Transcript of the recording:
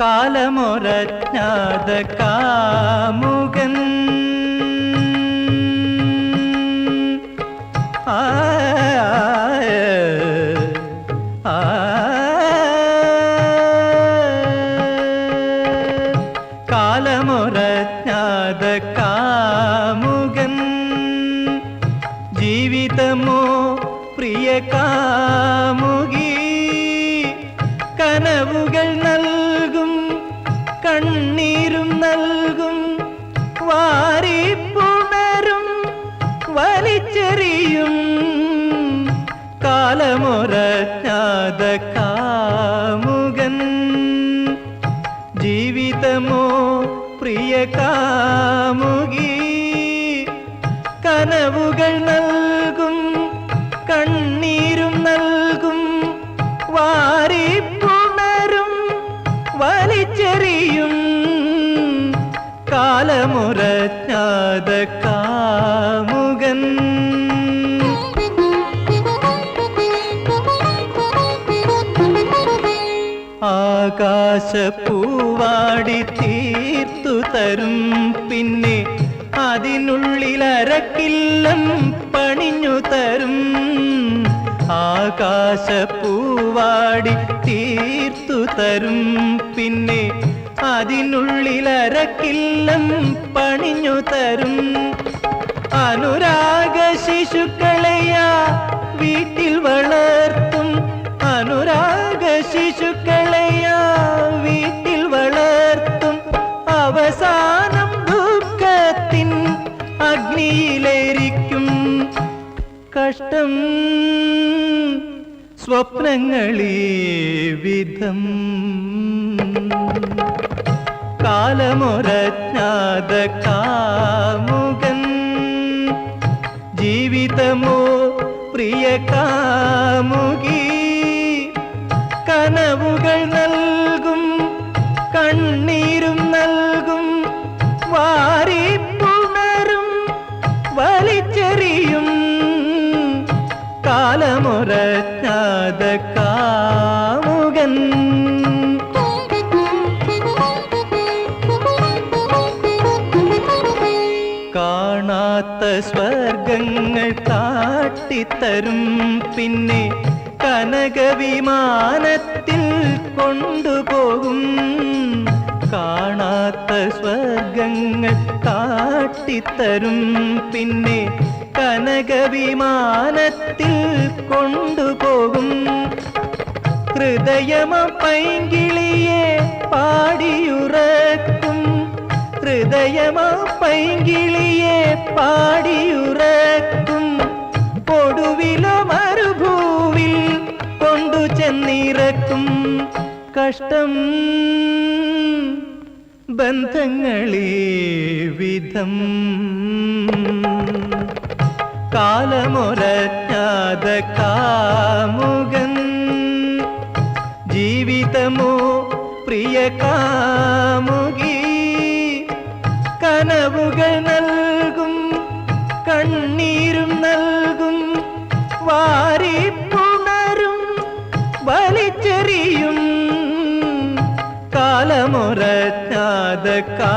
കാലമൊരജ്ഞാത കാമുകൻ ആ ജീവിതമോ പ്രിയ കാമുകി കനവുകൾ നൽകും കാമുകൻ ജീവിതമോ പ്രിയ കാമുകി കനവുകൾ നൽകും കണ്ണീരും നൽകും വാരിപ്പുണരും വലിച്ചെറിയും കാലമുറജ്ഞാത ആകാശപ്പൂവാടി തീർത്തു തരും. പിന്നെ അതിനുള്ളിൽ അരക്കില്ലം പണിഞ്ഞു തരും. ആകാശപ്പൂവാടി തീർത്തു തരും. പിന്നെ അതിനുള്ളിൽ അരക്കില്ലം പണിഞ്ഞു തരും. അനുരാഗ ശിശുക്കളെയാ വീട്ടിൽ വളർത്തും അഗ്നിയിലേരിക്കും കഷ്ടം സ്വപ്നങ്ങളീ വിധം. കാലമൊരജ്ഞാത കാമുകൻ ജീവിതമോ പ്രിയ കാമുകി കനവുകൾ നൽകും കാലമൊരജ്ഞാത കാമുകൻ. കാണാത്ത സ്വർഗങ്ങൾ കാട്ടിത്തരും പിന്നെ കനകവിമാനത്തിൽ കൊണ്ടുപോകും. കാണാത്ത സ്വർഗങ്ങൾ കാട്ടിത്തരും പിന്നെ കനകവിമാനത്തിൽ കൊണ്ടുപോകും. ഹൃദയമ പൈങ്കിളിയെ പാടിയുറക്കും. ഹൃദയമ പൈങ്കിളിയെ പാടിയുറക്കും. ഒടുവിലോ മരുഭൂവിൽ കൊണ്ടു ചെന്നിറക്കും. കഷ്ടം ബന്ധങ്ങളെ വിധം. കാലമൊരജ്ഞാത കാമുകൻ ജീവിതമോ പ്രിയ കാമുകി കനവുകൾ നൽകും കണ്ണീരും നൽകും വാരിപ്പുണരും വലിച്ചെറിയും കാലമൊരജ്ഞാത കാ